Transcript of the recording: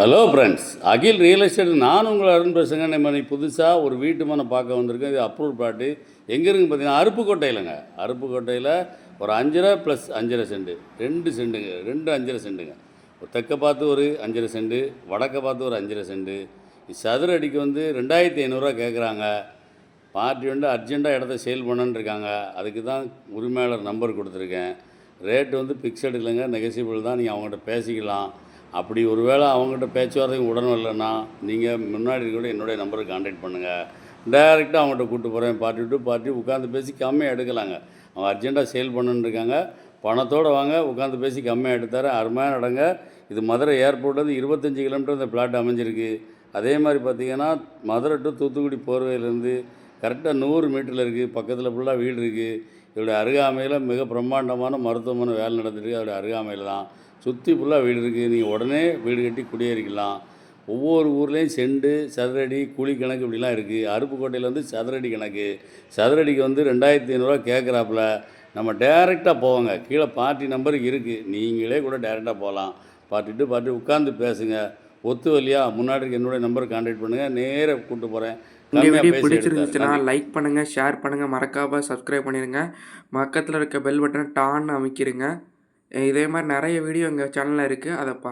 Hello friends Akhil real estate நான் உங்களை அருண் பேசுங்க நம்ம இன்னைக்கு புதுசாக ஒரு வீட்டு மனை பார்க்க வந்திருக்கேன் இது அப்ரூவ் பிளாட்டு எங்கே இருக்குன்னு பார்த்தீங்கன்னா அருப்புக்கோட்டையிலங்க. அருப்புக்கோட்டையில் ஒரு அஞ்சரை ப்ளஸ் அஞ்சரை செண்டு. ரெண்டு செண்டுங்க. ரெண்டு அஞ்சரை செண்டுங்க. தெற்க பார்த்து ஒரு அஞ்சரை செண்டு வடக்க பார்த்து ஒரு அஞ்சரை செண்டு. சதுர அடிக்கு வந்து ரெண்டாயிரத்தி ஐநூறுரூவா கேட்குறாங்க பார்ட்டி வந்து அர்ஜெண்ட்டாக இடத்த சேல் பண்ணுன்னு இருக்காங்க அதுக்கு தான் உரிமையாளர் நம்பர் கொடுத்துருக்கேன். ரேட்டு வந்து ஃபிக்ஸட் இல்லைங்க. நெகசிபிள் தான். நீங்கள் அவங்ககிட்ட பேசிக்கலாம். அப்படி ஒருவேளை அவங்ககிட்ட பேச்சுவார்த்தைக்கு உடனும் இல்லைன்னா நீங்கள் முன்னாடி கூட என்னுடைய நம்பரை காண்டாக்ட் பண்ணுங்கள் டைரெக்டாக அவங்ககிட்ட கூப்பிட்டு போகிறேன் பார்ட்டி டு பார்ட்டி உட்காந்து பேசி கம்மியாக எடுக்கலாங்க. அவங்க அர்ஜெண்ட்டாக சேல் பண்ணுன்னு இருக்காங்க. பணத்தோடு வாங்க உட்காந்து பேசி கம்மியாக எடுத்தார். அருமையாக நடங்க இது மதுரை ஏர்போர்ட்லேருந்து இருபத்தஞ்சி கிலோமீட்டர் இந்த பிளாட் அமைஞ்சிருக்கு. அதே மாதிரி பார்த்தீங்கன்னா மதுரை டு தூத்துக்குடி போர்வையிலேருந்து கரெக்டாக நூறு மீட்டரில் இருக்குது பக்கத்தில் ஃபுல்லாக வீடு இருக்குது. இதோடைய அருகாமையில் மிக பிரம்மாண்டமான மருத்துவமனை வேலை நடந்துருக்கு அதோடைய அருகாமையில் தான். சுற்றி ஃபுல்லாக வீடு இருக்குது. நீங்கள் உடனே வீடு கட்டி குடியேறிக்கலாம். ஒவ்வொரு ஊர்லேயும் செண்டு சதுரடி கூலி கணக்கு இப்படிலாம் இருக்குது. அருப்புக்கோட்டையில் வந்து சதுரடி கணக்கு. சதுரடிக்கு வந்து ரெண்டாயிரத்தி ஐநூறுரூவா கேட்குறாப்புல. நம்ம டேரெக்டாக போவாங்க. கீழே பார்ட்டி நம்பருக்கு இருக்குது நீங்களே கூட டேரெக்டாக போகலாம். பார்ட்டிட்டு பார்ட்டி உட்காந்து பேசுங்க. ஒத்து வழியா முன்னாடி இருக்க என்னுடைய நம்பருக்கு கான்டாக்ட் பண்ணுங்கள் நேராக கூப்பிட்டு போகிறேன் இந்த வீடியோ பிடிச்சிருந்துச்சுன்னா லைக் பண்ணுங்க ஷேர் பண்ணுங்க. மறக்காம சப்ஸ்கிரைப் பண்ணிடுங்க. பக்கத்தில் இருக்க பெல் பட்டனை டான்னு அமைக்கிருங்க இதே மாதிரி நிறைய வீடியோ எங்கள் சேனலில் இருக்குது அதை பா